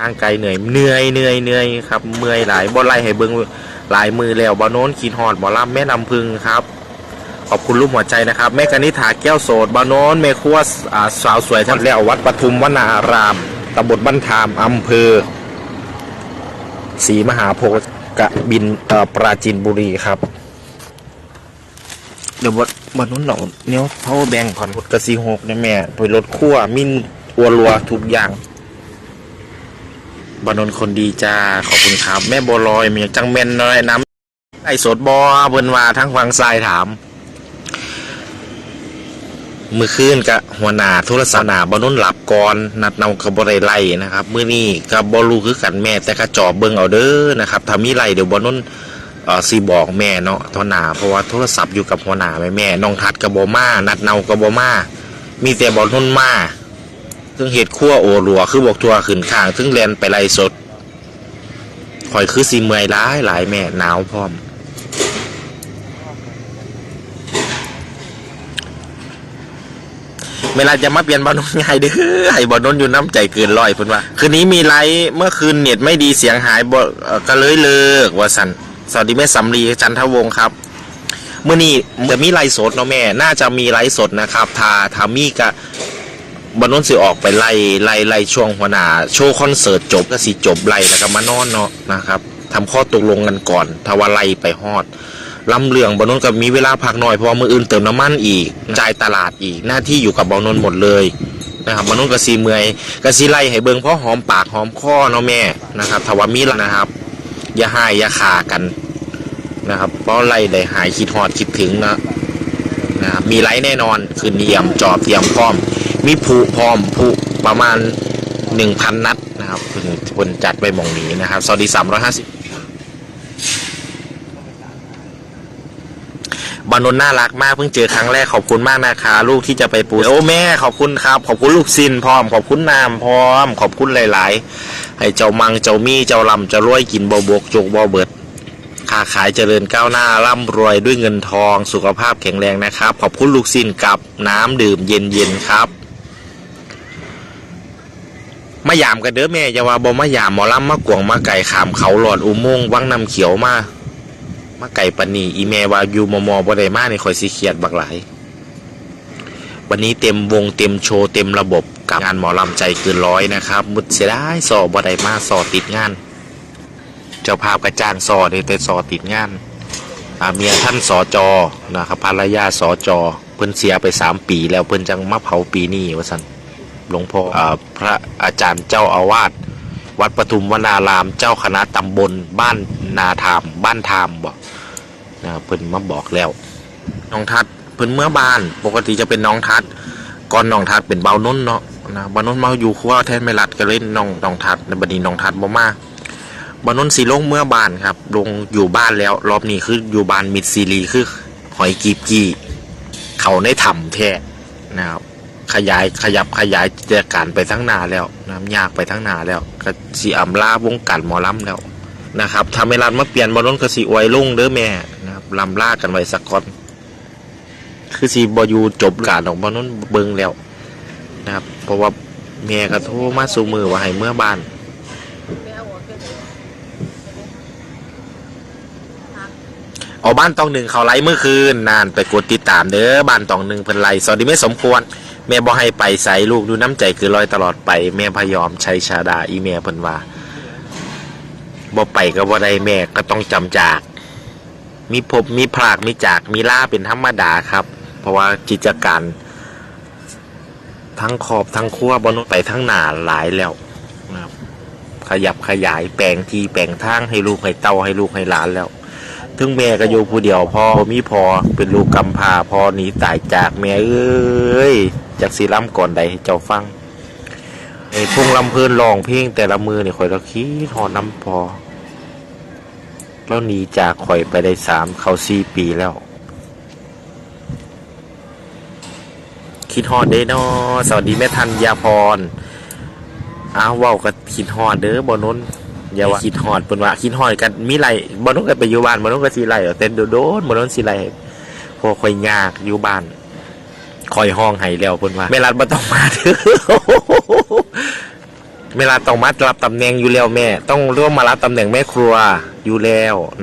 ทางไกลเหนื่อยเหนื่อยเหนื่อยเหนื่อยครับเมื่อยหลายบ่ไล่ให้เบิ่งหลายมือแล้วบ่โน้นขีดหอดบ่ล่ำแม่นำพึงครับ ขอบคุณรูปหัวใจนะครับ แม่กนิษฐาแก้วโสดบ่โน้นแม่ครัวสาวสวยทั้งแล้ววัดปทุมวนารามตำบลบ้านทามอำเภอศรีมหาโพธิ์กะบินปราจีนบุรีครับ เดี๋ยวบดบดนู้นหนองเนี้ยเพาแบงผ่อนกระซีหกนี่ยแม่ไปรถขั้วมินอัวรัวทุกอย่าง บานนคนดีจ้าขอบคุณครับ แม่บัวลอยมีจังเมนน้อยน้ำไอสดบอเบิ่นว่าทั้งฟังทรายถาม มือคืนกับหัวหน้าโทรศัพท์หนาบานนหลับก่อนนัดนำกับบริไลนะครับมื้อนี้กับบอลูคือกันแม่แต่กระจอบเบิ่งเอาเด้อนะครับถ้ามีไรเดี๋ยวบานนเอ่อสีบอกแม่เนาะทอหนาเพราะว่าโทรศัพท์อยู่กับหัวหน้าแม่แม่น้องทัดกับบมานัดเนากับบมามีแต่บอลนุ่นมา ซึ่งเห็ดขั้วโอรัวคือบอกทัวขึ้นข้างซึ่งแลนไปไล่สดข่อยคือสีเมยร้ายหลายแม่หนาวพร้อม เวลาจะมาเปลี่ยนบอลนนง่ายเด้อให้บอลนนอยู่น้ำใจเกินร้อยเพิ่นว่า คืนนี้มีไลฟ์เมื่อคืนเน็ตไม่ดีเสียงหายบก็เลยเลิกว่าสันสวัสดีแม่สำลีจันทวงศ์ครับเมื่อนี้จะมีไลฟ์สดเนาะแม่ น่าจะมีไลฟ์สดนะครับถ้าถ้ามีก็ บอลนนสิออกไปไล่ไล่ไล่ช่วงหัวหน้าโชว์คอนเสิร์ตจบก็สิจบไล่แล้วก็มานอนเนาะนะครับทำข้อตกลงกันก่อนถ้าว่าไล่ไปฮอดลำเรื่องบอลนนก็มีเวลาพักหน่อยเพราะมืออื่นเติมน้ำมันอีกจ่ายตลาดอีกหน้าที่อยู่กับบอลนนหมดเลยนะครับบอลนนก็สีเมื่อยก็สีไล่ให้เบิงเพราะหอมปากหอมคอเนาะแม่นะครับถ้าว่ามีแล้วนะครับ อย่าหายอย่าขากันนะครับเพราะไล่ได้หายคิดฮอดคิดถึงนะนะครับมีไลท์แน่นอนคือเนียมจอบเตรียมพร้อม มีผูพร้อมผูประมาณ 1,000 นัดนะครับเพิ่นเพิ่นจัดไปมองนี้นะครับสวัสดี 350บานนน่ารักมากเพิ่งเจอครั้งแรกขอบคุณมากนะคะลูกที่จะไปปูโอ้แม่ขอบคุณครับ ขอบคุณลูกซินพร้อม ขอบคุณนามพร้อม ขอบคุณหลาย ๆ ให้เจ้ามังเจ้ามี่เจ้าลำเจ้ารวยกินบ่บกจกบ่เบิดค้าขายเจริญก้าวหน้าร่ำรวยด้วยเงินทองสุขภาพแข็งแรงนะครับ ขอบคุณลูกซินกับน้ำดื่มเย็นๆครับ มายามกันเด้อแม่อย่าว่าบ่มายามหมอลำมากวงมาไก่ขามเขาหลอดอุโมงค์วังน้ำเขียวมามาไก่ปนีอีแม่ว่าอยู่มอมอบ่ได้มาในข่อยสิเครียดบักหลายวันนี้เต็มวงเต็มโชว์เต็มระบบกับงานหมอลำใจเกินร้อยนะครับมุดเสียไดายสอบ่ได้มาสอติดงาน เจ้าภาพกระจ้างซอเดแต่ซอติดงานอาเมียท่านสอจอนะครับภรรยาสอจอเพิ่นเสียไปสามปีแล้วเพิ่นจังมาเผาปีนี้ว่าสัน หลวงพ่ออ่าพระอาจารย์เจ้าอาวาสวัดปทุมวนารามเจ้าคณะตำบลบ้านนาธามบ้านธามบอกนะครับเพิ่นมาบอกแล้วน้องทัดเพิ่นเมื่อบ้าน ปกติจะเป็นน้องทัดก่อนน้องทัดเป็นเบานุ่นเนาะนะเบานุ่นมาอยู่ครัวแทนไม่รัดก็เลยน้องน้องทัดในบัดนี้น้องทัดบ่มาบานนท์สีลงเมื่อบ้านครับ ลงอยู่บ้านแล้ว รอบนี้คืออยู่บ้านมิดซีรีคือหอยกีบกี้เขาในถ้ำแท้นะครับ ขยายขยับขยายกิจการไปทั้งหนาแล้วน้ำยากไปทั้งหนาแล้วก็สีอำลาวงการหมอลำแล้วนะครับทำให้ร้านมาเปลี่ยนบานนท์ก็สีอวยลงเด้อแม่นะครับลำลากันไว้สักก่อนคือสีบอยูจบการของบานนท์เบิงแล้วนะครับ เพราะว่าแม่ก็โทรมาสู่มือว่าให้เมื่อบ้านเอาบ้านตองหนึ่งเขาไล่เมื่อคืนนานไปกดติดตามเด้อบ้านตองหนึ่งเพิ่นไล่สวัสดีไม่สมควร แม่บ่ให้ไปใส่ลูกดูน้ำใจคือลอยตลอดไป แม่พยอมชัยชาดาอีแม่เพิ่นว่าบ่ไปก็บ่ได้แม่ก็ต้องจำจาก มีพบมีพลากมีจากมีล่าเป็นธรรมดาครับ เพราะว่ากิจการ ทั้งขอบทั้งครัวบนไปทั้งหนาหลายแล้วนะครับขยับขยายแปลงทีแปลงทางให้ลูกให้เต้าให้ลูกให้หลานแล้วถึงแม่ก็อยู่ผู้เดียวพ่อมีพอเป็นลูกกำพร้าพ่อหนีตายจากแม่เอ้ย จากสีล้ำก่อนใดให้เจ้าฟังไอ้พงลำเพลินร้องเพลงแต่ละมือนี่ข่อยเราคิดหอน้ำพอแล้วหนีจากข่อยไปได้สามเขาสี่ปีแล้ว คิดฮอดเด้เนอสวัสดีแม่ทันยาพรอ้าวเว้ากับคิดฮอดเด้อบอนนอย่าว่าคิดฮอดเพิ่นว่าคิดฮอดกันมีไรบ่ต้องกันไปอยู่บ้านบ่ต้องกันสิไรเอาแต่โดนบ่ต้องสิไรพอค่อยยากอยู่บ้าน คอยห้องให้แล้วเพิ่นว่าเมลัดบ่ต้องมาเด้อเวลาต้องมารับตำแหน่งอยู่แล้วแม่ ต้องร่วมมารับตำแหน่งแม่ครัวอยู่แล้วนะ